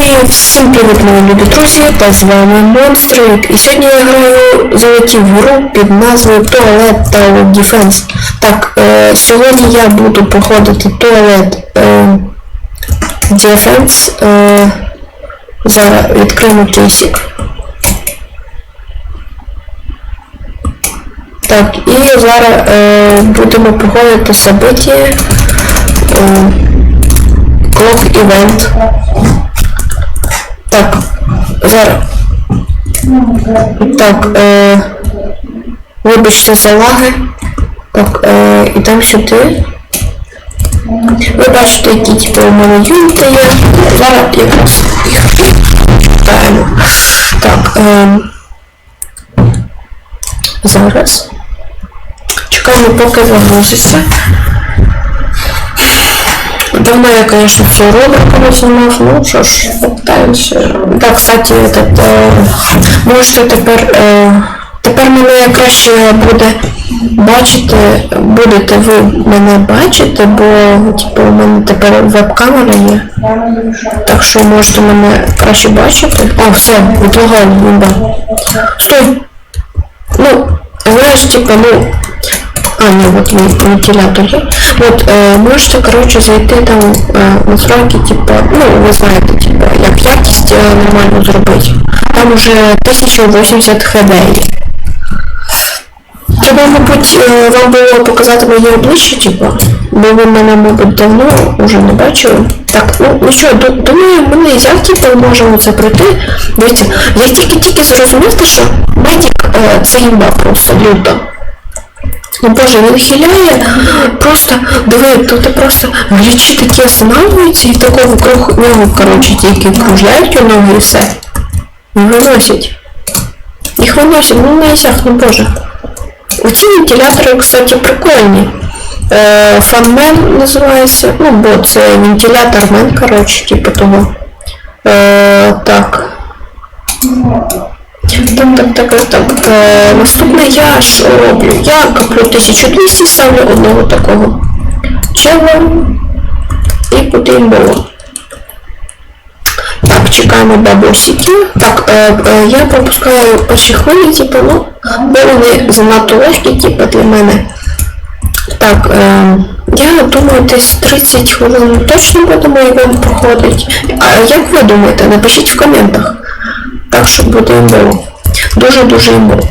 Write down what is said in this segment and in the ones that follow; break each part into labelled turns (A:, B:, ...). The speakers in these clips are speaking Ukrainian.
A: Всім привіт, мої любі друзі, та з вами Монстрик. І сьогодні я граю залетів в гру під назвою Toilet Tower Defense. Так, е, сьогодні я буду проходити Toilet е, Defense. Е, зараз відкриємо кейсик. Так, і зараз е, будемо проходити события е, Clock Event. Так, зараз. Так, е, вибачте за лаги. Так, е, ідемо сюди. Ви бачите, які типу у мене юніти є. Зараз якраз їх читаємо. Так, е, зараз. Чекаємо, поки загрузиться. Давно я, конечно, все роликами знімав, ну що ж, пытаемся. Так, кстати, этот, е, можете тепер, е, тепер мене краще буде бачити, будете ви мене бачити, бо типу, у мене тепер веб-камера є. Так що можете мене краще бачити. О, все, відлагаю, бомба. Стой! Ну, знаєш, типа, ну, а, ні, вот вен- вентилятор є. Вот, е, можете, короче, зайти там е, настройки, типа, ну, ви знаєте, типа, як якість е, нормально зробити. Там уже 1080 хд є. Треба, мабуть, е, вам було показати моє обличчя, типа, бо ви мене, мабуть, давно вже не бачили. Так, ну, ну що, ду- думаю, ми не типу, можемо це пройти. Дивіться, я тільки-тільки зрозумів, що медик е, це імба просто люто. Ну боже, він хиляє, просто диви, тут просто глічі такі останавливаються і такого вокруг нього, коротше, тільки кружляють у ноги і все. І виносять. Їх виносять, ну на язях, ну боже. Оці вентилятори, кстати, прикольні. Е, фанмен називається, ну бо це вентилятор-мен, коротше, типу того. Е, так. Так, так, так, так, так. Е, наступне я що роблю? Я коплю 1200, ставлю одного такого чела і імбово. Так, чекаємо бабусики. Так, е, е, я пропускаю перші хвилі, типу, ну, бо вони занадто легкі, типу, для мене. Так, е, я думаю, десь 30 хвилин точно будемо його проходити. А як ви думаєте? Напишіть в коментах. Так що буде імбово. Дуже-дуже імбово.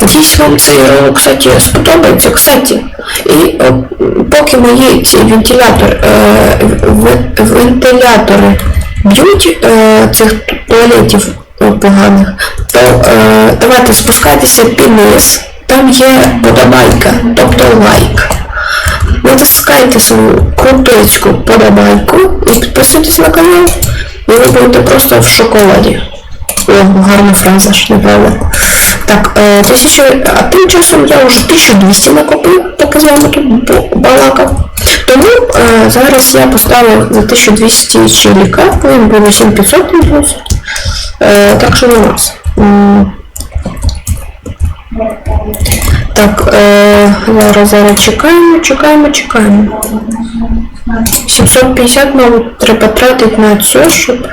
A: Надіюсь, вам цей ролик, кстати, сподобається. Кстати, і е, поки мої ці вентилятор, е, вентилятори б'ють е, цих туалетів поганих, то е, давайте спускайтеся під низ. Там є подобайка, тобто лайк. Натискайте свою крутецьку подобайку і підписуйтесь на канал, і ви будете просто в шоколаді. Гарна фраза ж, неправда. Так, е, тисячу, а тим часом я вже 1200 накопив, поки з вами тут балакав. Тому е, зараз я поставив за 1200 челіка, він буде 7500 плюс. Е, так що на нас. Так, е, зараз, зараз чекаємо, чекаємо, чекаємо. 750, мабуть, треба тратити на це, щоб...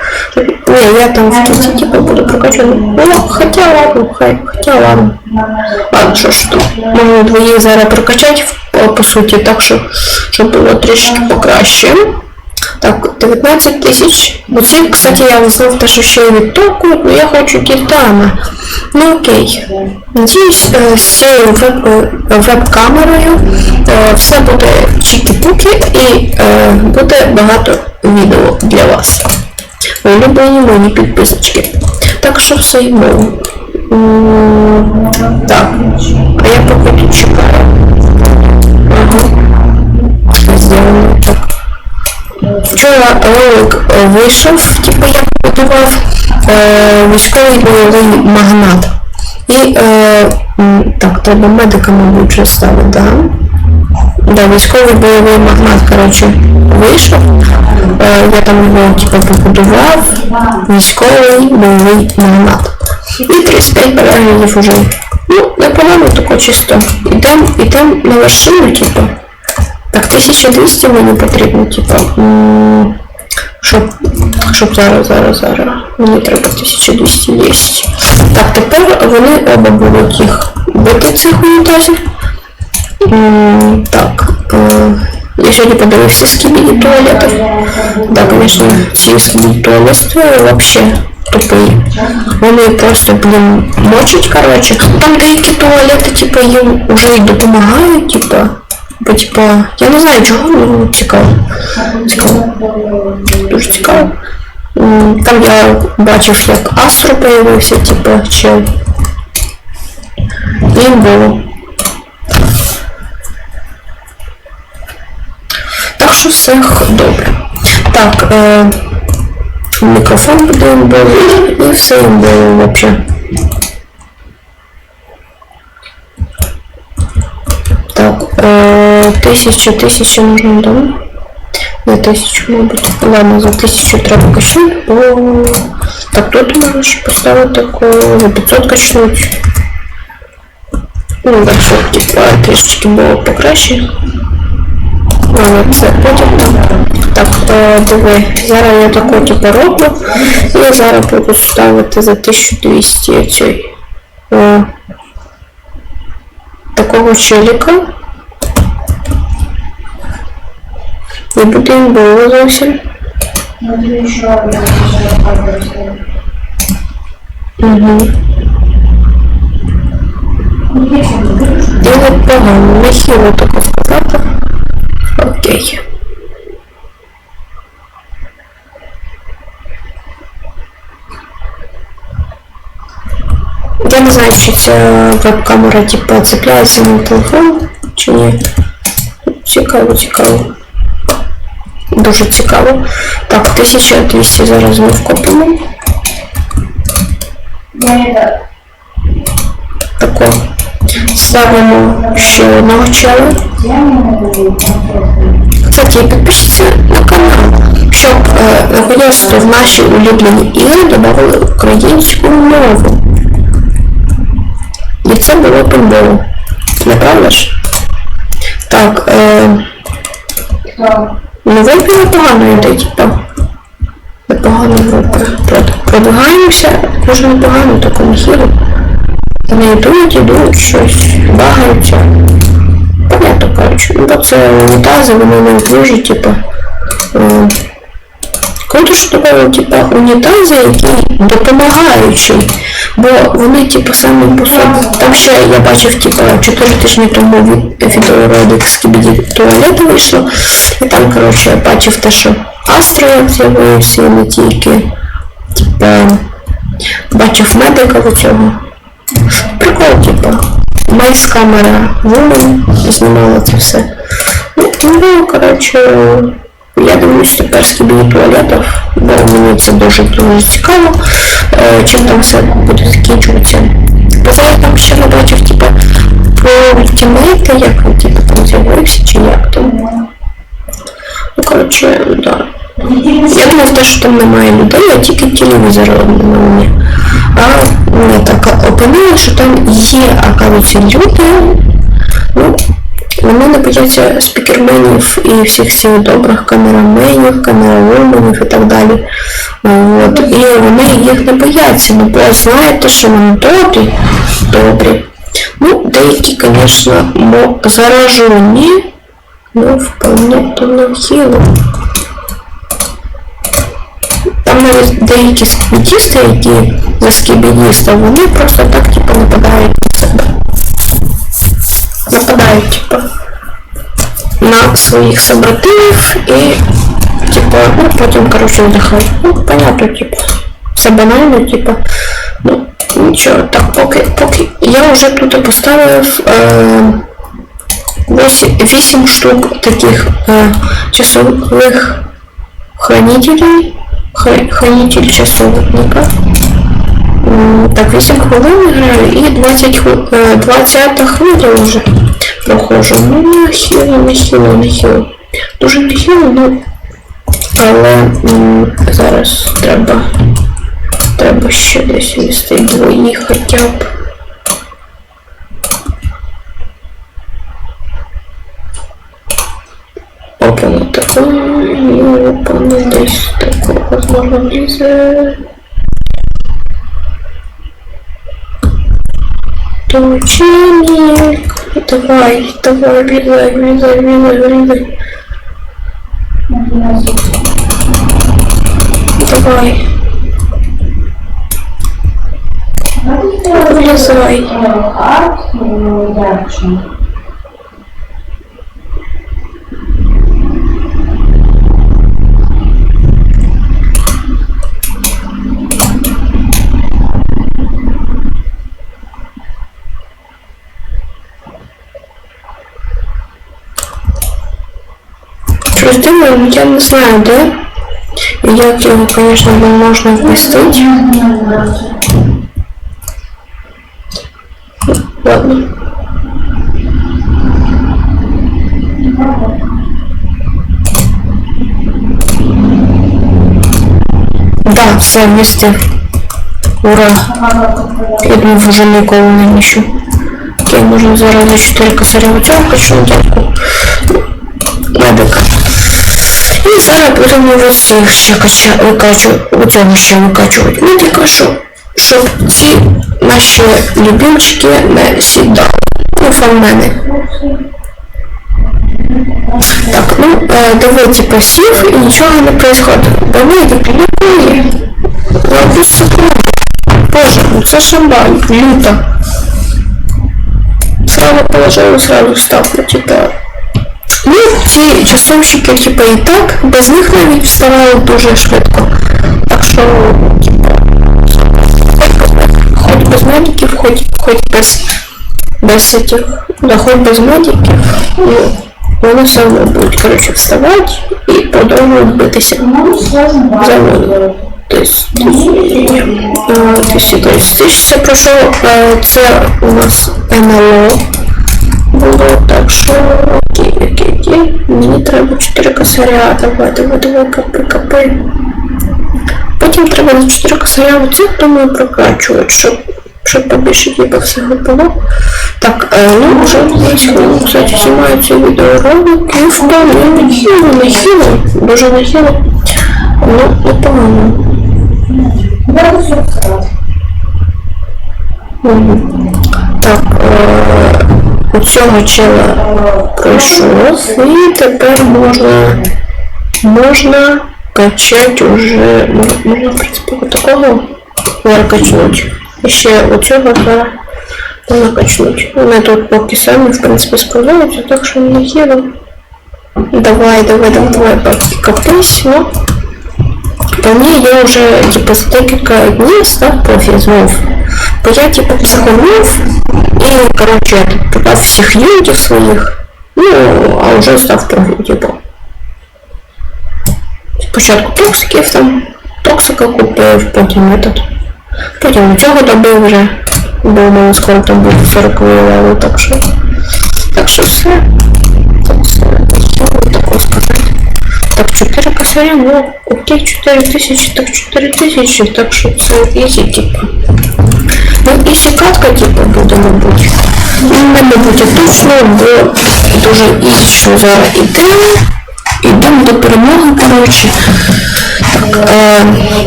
A: Не, я там в кінці типа буду прокачувати. Ну, хоча ладно, хай, хоча ладно. Ладно, що ж там. Можна двоє зараз прокачати, по, по суті, так що, щоб було трішки покраще. Так, 19 тисяч. Оце, кстати, я узнав те, що ще й відтоку, але я хочу кільтами. Ну окей. Надіюсь, е, з цією е, веб-камерою е, все буде чікі-пуки і буде багато відео для вас. Улюблені мої підписочки. Так що все й. Так. А я поки чекаю. Ага. Так. Вчора ролик е, вийшов, типу я готував е, військовий бойовий магнат. І е, так, треба медика, мабуть, вже ставити, да? Да, військовий бойовий магнат, коротше, вийшов. Е, я там його типу, побудував. Військовий бойовий магнат. І 35 переглядів уже. Ну, непогано тако чисто. Ідемо ідем на вершину, типу. Так, 1200 мені потрібно, м, Щоб, щоб зараз, зараз, зараз. Мені треба 1210. Так, тепер вони оба будуть їх бити цих унітазів. Так, я сьогодні подивився скібіді туалетів. Да, конечно, ці скібіді туалети вообще тупі. Вони просто, блін, мочать, короче. Там деякі туалети, типа, їм уже й допомагають, типа. Бо, типа, я не знаю чого, ну цікаво. Цікаво. Дуже цікаво. Там я бачив, як Астро появився, типа, чел. Їм було. Так що все добре. Так, е, мікрофон буде було, і все було взагалі. Так, е, тисяча, тисяча нужно, да? На тисячу, мабуть. Ладно, за тисячу треба качнути, бо... Так, тут можеш поставити таку, за 500 качнуть. Ну, так, щоб, типа, трішечки було покраще. Але це потім. Так, е, диви, зараз я таку типу роблю. Я зараз буду ставити за 1200 цей. Е, такого челіка. Не буде їм було зовсім.
B: Смотри, еще одна еще
A: Угу. І непогано, нехило таке сказати. Окей. Я не знаю, чи ця веб-камера типу цепляється на телефон, чи ні. Цікаво, цікаво. Дуже цікаво. Так, 1200 зараз ми вкопимо. Тако. Ставимо ще одного чела. Кстати, підпишіться на канал, щоб е, наконець-то в наші улюблені ігри додали українську мову. І це було бомбово. Не правда ж? Так, е, Ну випі непогано йде, типа. Непогано. Продвигаємося, дуже непогано такому хіру. Вони йдуть, йдуть, щось, багаються. Понятно, коротше. Ну, бо це унітази, вони не дуже, типу. Добавили, типу, унітази, які допомагаючі. Бо вони, типу, самі по собі. Там ще я бачив, типу, 4 тижні тому від відеоролик з кібіді туалету вийшло. І там, коротше, я бачив те, що Астро як з'явився, не тільки. Типа, бачив медика у цього. Прикол, типу. Майс камера Woman знімала це все. Ну, коротше, я дивлюсь з кабіні туалетів, бо мені це дуже дуже цікаво, е, чим там все буде закінчуватися. Бо я там ще не бачив, типу, про ультимейти, як він типу, там з'явився, чи як там. Ну, коротше, да. Я думав, те, що там немає людей, а тільки телевізор на мені. А не так опинили, що там є, оказується, люди. Вони не бояться спікерменів і всіх цих добрих камераменів, камеrawuменів і так далі. От. І вони їх не бояться, ну бо знаєте, що вони добрі, добрі. Ну, деякі, звісно, заражені, ну, вполне то нахило. Там навіть деякі сквітісти, які за скібідіста, вони просто так типу нападають на себе. Нападають, типу, на своїх собратимів і типу, ну потім, коротше, вдихають. Ну, понятно, типу. Все банально, типу. Ну, нічого, так, поки, поки. Я вже тут поставив е, 8 штук таких е, часових хранителей. Хра- Хранитель часовника. Так, 8 хвилин граю і 20 хвилин, 20 хвиля вже проходжу. Ну, нехило, нехило, нехило. Дуже нехило, ну, але зараз треба, треба ще десь вести двої хоча б. Опа, ну так, ну, опа, ну десь так. возможно, влізе. Точильник. Давай, давай, влізай, влізай, влізай, влізай. Давай, влізай.
B: Ну, ярче.
A: Щось дивно, ну, я не знаю, де. І як його, звісно, не можна вмістити. Ладно. Да, все, вмістив. Ура! Я думаю, вже ніколи не міщу. Я можу зараз за 4 косаря оцього качу дядьку. Зараз будемо вже цих ще кача, викачу, у цьому ще викачувати медика, щоб, щоб ці наші любимчики не сідали. Ну, фанмени. Так, ну, е, дивіться, посів і нічого не происходит. Бо медик лікує. Робиться Боже, ну це шамбан, люто. Сразу положил, сразу встав, ну типа. Ці часовщики, типа, і так, без них навіть вставали дуже швидко. Так що, типа, хоч без медиків, хоч, хоч без, без этих, да, хоч без медиків, ну, вони все одно будуть, коротше, вставати і продовжують битися.
B: Ну, сложно
A: Заводу. То есть, то есть, э, то есть, то есть, тисяча пройшов, е, це у нас НЛО було, так що окей, окей, окей. Мені треба 4 косаря, давай, давай, давай, капи, капи. Потім треба за 4 косаря оце, думаю, прокачувати, щоб, щоб побільше типу всього було. Так, ну вже 10 хвилин, кстати, знімаю цей відеоролик і впевнено, нехило, дуже нехило. Ну, непогано. Так, у цього чела пройшов і тепер можна можна качати уже можна, можна в принципі такого зараз качнуть. І ще оцього зараз можна качнуть. Вони тут поки самі в принципі справляються, так що не хіро. Давай, давай, давай, давай, бабки, капись, ну. По мне я уже типа за декілька днів став профі знов. Бо я типа психанув і, коротше, я тут продав всіх юнітів своїх, ну, а вже став профі, типу. Спочатку токсиків там, токсика купив, потім этот. Потім цього добив вже. Бо у мене скоро там буде 40 левел, так що. Так що все. Так все. Що такого сказати. Так, 4 косаря, ну, окей, 4 тисячі, так 4 тисячі, так що це ізі, типу. Ну, ізі катка, типу, буде. Ну, мабуть, а точно, бо дуже що зараз іде. Йдемо до перемоги, коротше. Е,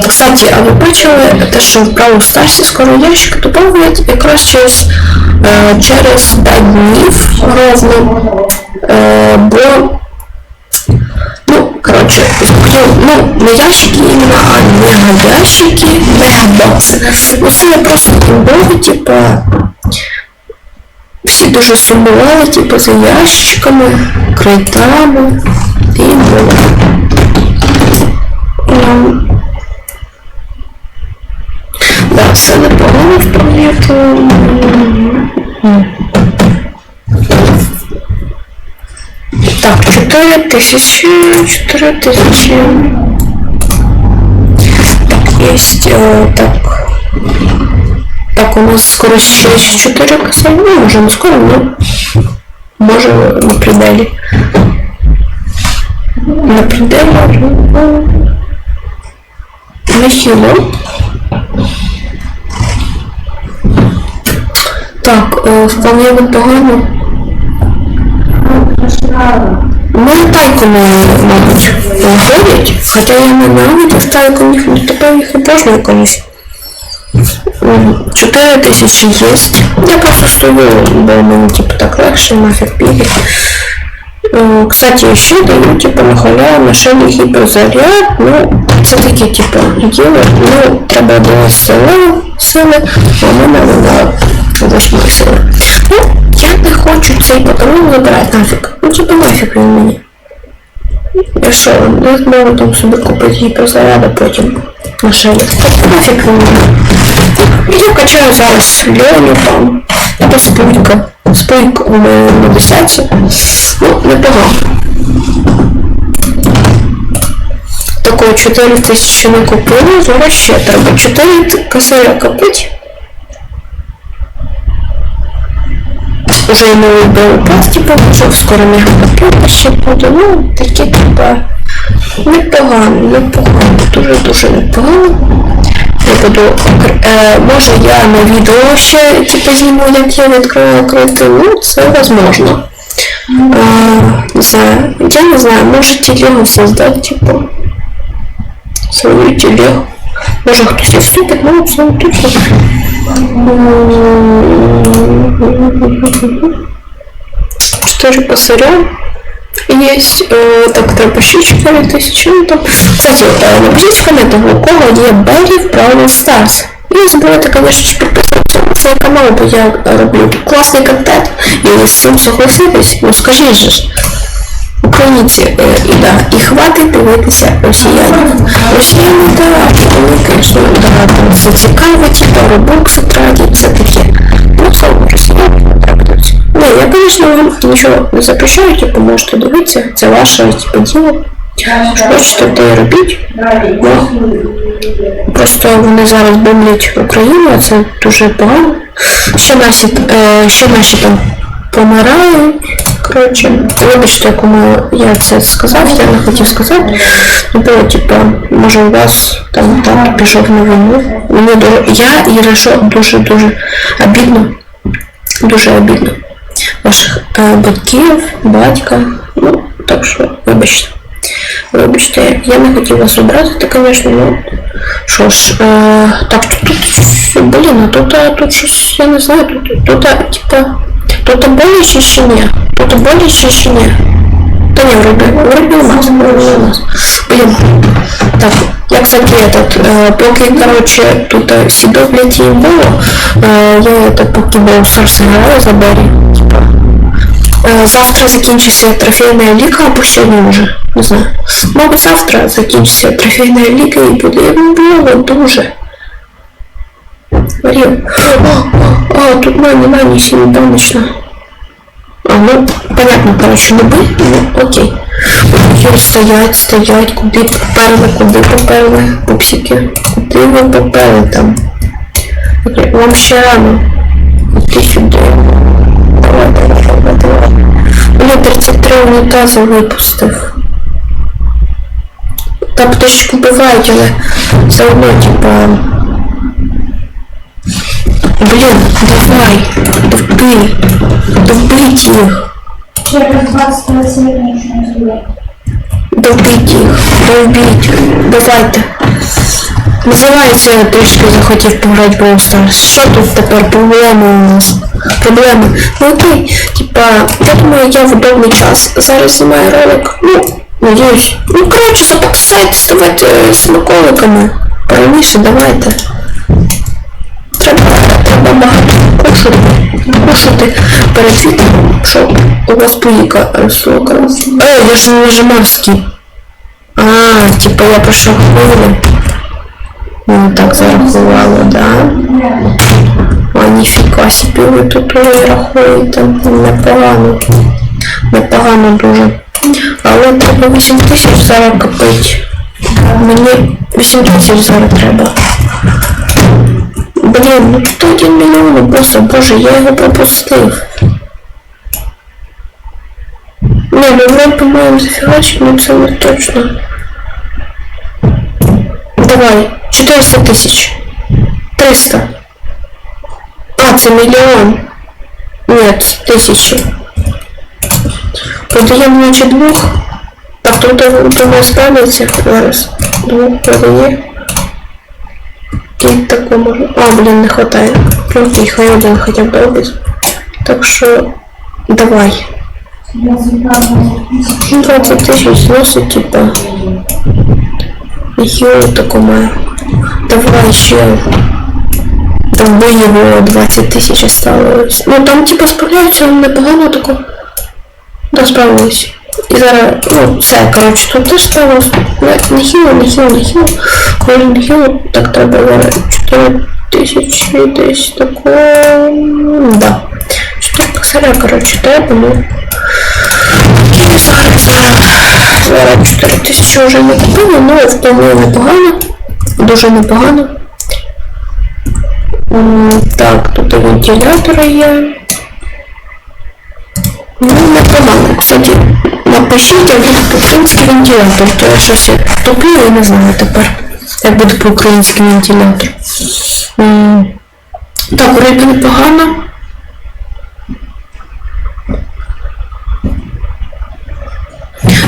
A: кстати, а ви бачили те, що в праву старсі скоро ящик додають якраз через, е, через 5 днів ровно. Е, бо Ну, короче, ну, не ящики именно, а мега ящики, мегабокси. Ну, це не просто імбови, типа, всі дуже сумували, типу, за ящичками, крайтами, і було. Ну, да, все непогано вполне, то... Так, 4 тысячи, 4 тысячи. Так, есть, э, так. Так, у нас скоро ще 4 косаря, ну, може не скоро, но може на пределі. На пределі, ну, нехило. Так, е, вполне непогано. Ну, тайками, мабуть, ходять, хоча я ненавидю тайком їх, тепер їх і можна. М, Чотири тисячі є. Я просто стою, бо мені типу так легше, нафіг бігати. Е, Кстати, ще даю, типу, на халяву машині гіперзаряд, ну, це таке, типу, діло, ну, треба дивитися сили, сили, а в мене вона восьмої сили. Ну, не хочу цей патрон забирати нафіг. Ну, типу, нафіг він мені. Я що, не зможу там собі купити гіперзаряди потім машини. Нафіг він мені. Я качаю зараз Леону там, або спойка. Спойка у мене на десятці. Ну, непогано. Такого 4 тисячі не купили, зараз ще треба 4 косаря купити. Уже й новий БЛП, типу, вже скоро мегапакет ще буде, ну, такі, типа, непогано, непогано, дуже-дуже непогано. Я буду, е, може я на відео ще, типу, зніму, як я відкриваю крити, ну, це возможно. А, не знаю, я не знаю, может телегу создать, типа, свою телегу. Может кто-то вступит, но все точно. Четыре косаря. Есть, э, так, треба ще 4 тисячі, ну там. Кстати, э, напишіть в коментах, у кого є Беллі в Brawl Stars. І не забувайте, конечно ж, підписуватися на цей канал, бо я роблю класний контент. І ви з цим согласитесь, ну скажіть же ж. Українці, е, і хватить дивитися росіянів. Росіяни, да, вони, звісно, да, там все цікаво, типу, робокси тратять, все таке. Ну, це росіяни не треба. Ну, я, звісно, вам нічого не запрещаю, типу, можете дивитися, це ваше, типу, діло. Що хочете, те і робіть. Ну, Просто вони зараз бомблять Україну, а це дуже погано. Ще наші, е, ще наші там помирають. Коротше, вибачте, кому я це сказав, я не хотів сказати. Ну, було, типа, може у вас там так пішов на війну. Мені дуже, я і Решо дуже-дуже обідно. Дуже обідно. Ваших е, батьків, батька. Ну, так що, вибачте. Вибачте, я не хотів вас образити, звісно, ну. Що ж, е, так, тут, блін, а тут, а, тут щось, я не знаю, тут, тут, а, типа, тут боляче чи ні? Тут боляче чи ні? Та ні, вроде, вроде у нас, вроде у нас. Блін, так, я, кстати, этот, э, поки, короче, тут э, сидов блядь, и было, э, я это, поки был Старс играла за Берри, типа, Е, Завтра закінчиться трофейна ліга або сьогодні вже, не знаю. Мабуть, завтра закінчиться трофейна ліга і буде було дуже. Марія. О, тут мене немає ні сінідоночно. А, ну, понятно, короче, люби, ну, окей. Ой, стоять, стоять, куди поперли, куди поперли, пупсики, куди ви поперли там? Окей, вам ще рано. Іди сюди. Давай, давай, давай, давай. Блін, 33 унітази випустив. Та птичку бувають, але все одно, типа. Блін, давай,
B: 20 сегодня еще не
A: їх, довбіть, давайте. Називається я трішки захотів пограти Brawl Stars. Що тут тепер проблеми у нас? Проблеми. Ну окей, типа, я думаю, я в удобний час зараз знімаю ролик. Ну, надіюсь. Ну, коротше, запаксайте, ставайте е, смаколиками. Раніше давайте. Треба, багато кушати, кушати перед відео, щоб у вас поїка росла. Е, я ж не нажимав скіп. А, типа я пройшов хвилину. Ну так зарахувало, да? А ніфіга собі ви тут рахуєте. Непогано. Непогано дуже. Але треба 8 тисяч зараз копити. Мені 8 тисяч зараз треба. Блін, ну тут один мільйон, просто, боже, я його пропустив. Не, ну вроде, по-моєму, зафігачить, ну це не точно. Давай, 400 тысяч. 300. А, це миллион. Нет, тысячи. Продаємо, значить, двох. Так, тут думаю, справиться зараз. Двох продає. І таке може. А, блін, не хватає. Ну, окей, хай один хоча б добить. Так що давай.
B: Я забрала тисячу.
A: Ну, 20 тисяч зносить, типа. Йо, таку маю. Давай ще. Там його 20 тисяч осталось. Ну там типа справляються непогано тако. Да, справились. І зараз, ну, все, коротше, тут теж хіло, не хіло. Коли не хіло, так треба зараз 4 тисячі десь тако. Да. 4 косаря, коротше, треба, ну. І зараз, зараз, зараз 4 тисячі вже не купили, ну, вполне непогано. Дуже непогано. Так, тут і вентилятори є. Ну, непогано. Кстати, напишіть, буде по-українськи вентилятор, то я щось топлю і не знаю тепер, як буде по-українськи вентилятор. Так, вроді непогано.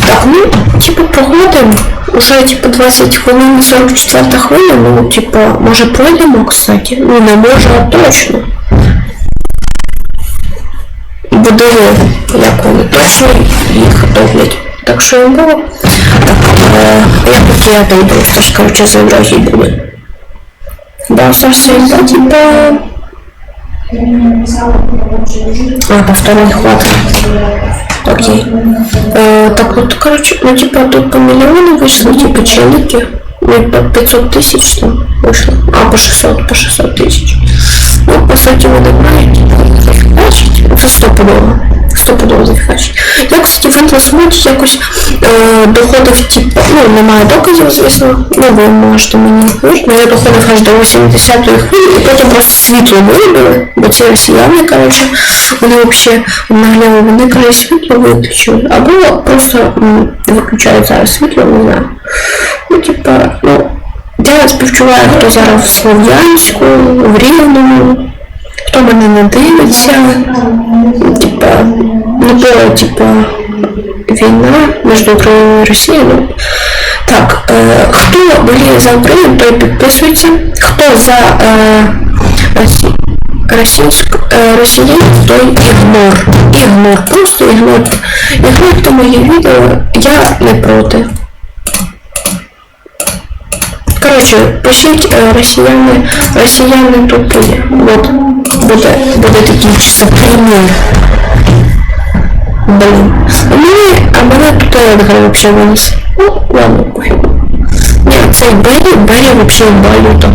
A: Так, ну, типу, проходимо. Уже, типу, 20 хвилин, 44 хвилина, ну, типу, може пройдемо, кстати. Ну, не може, а точно. Буде, як вони точно їх роблять. Так що я було. Так, е, я поки я там просто ж, короче, за дороги буде. Да, Саша, да, типа...
B: Я не написала, короче,
A: А, повторный хват. Окей. Э, так вот, короче, ну типа тут по миллиону вышло, типа челики. Ну, по 500 тысяч там вышло. А, по 600, по 600 тысяч. Ну, по сути, вы набрали, типа, зафигачить. Це стопудово. Стопудово зафігачить. Я, кстати, в інтернет якось е, доходив, типу, ну, немає доказів, звісно. Ну, ви можете мені говорити, але я доходив аж до 80-ї хвилі, і потім просто світло вибили, бо ці росіяни, коротше, вони взагалі нагляли, вони, коротше, світло виключили. Або просто м, виключають зараз світло, не знаю. Ну, типа, ну, я співчуваю, хто зараз в Слов'янську, в Рівному, хто мене не дивиться. Типа, не було, типа, війна між Україною і Росією. Так, е, хто боліє за Україну, той підписується. Хто за е, Росі... російську, е, росіян, той ігнор. Ігнор, просто ігнор. Ігнорте моє відео, я не проти. Коротше, пишіть е, росіяни, росіяни тупі. От, буде, буде такий чисто примір. Блин. Ну, а мене тут Эдгар вообще вынес. Ну, ладно, пофиг. Нет, цей Берри, Берри вообще валюта.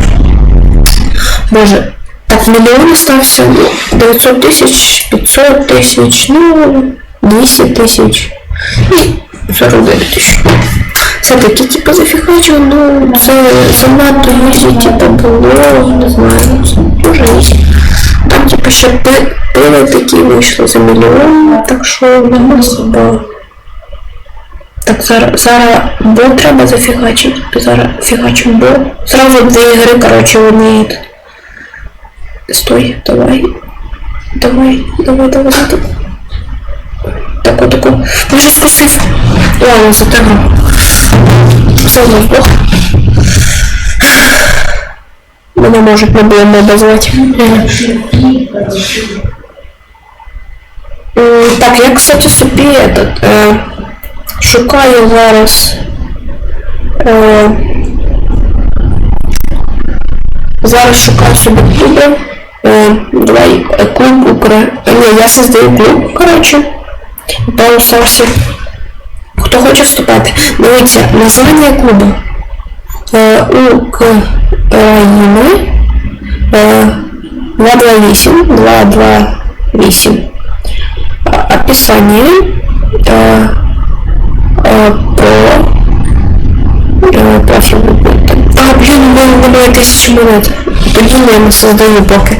A: Боже, так миллион остався, ну, 900 тысяч, 500 тысяч, ну, 200 тысяч і 49 тисяч. Все-таки, типу, зафігачу, ну, це занадто ізі, типу, було, не знаю, дуже ізі. Там, типу, ще пи- пиво такі вийшло за мільйон, так що нема слабо. Так, зараз, зараз бо треба зафігачити. Зараз фігачим бо. Зразу дві ігри, коротше, вони. Стой, давай. Давай, давай, давай, давай. Таку, таку. Може скусив. Ладно, затягну. Все одно здох. Мене можуть не звати. Так, я, кстати, собі этот, е, шукаю зараз. Е, зараз шукаю собі клуби. Е, давай е, клуб Укра... Ні, я создаю клуб, коротше. По Сарсі Хто хоче вступати? Дивіться, названня клубу. Е, України. Е, 228, 228. А- Описание э, э, про э, профиль будет. А, блин, у мене немає тисячі монет. Тоді я не создаю поки.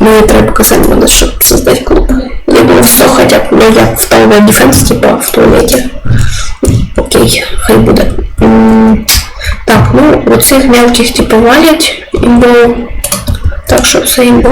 A: Мені треба показати мене, щоб создати клуб. Я думаю, все хоча б, ну як в Tower Defense, типа в туалеті. Окей, хай буде. М, Так, ну, оцих мелких типу валять імбо. Так що це імбо.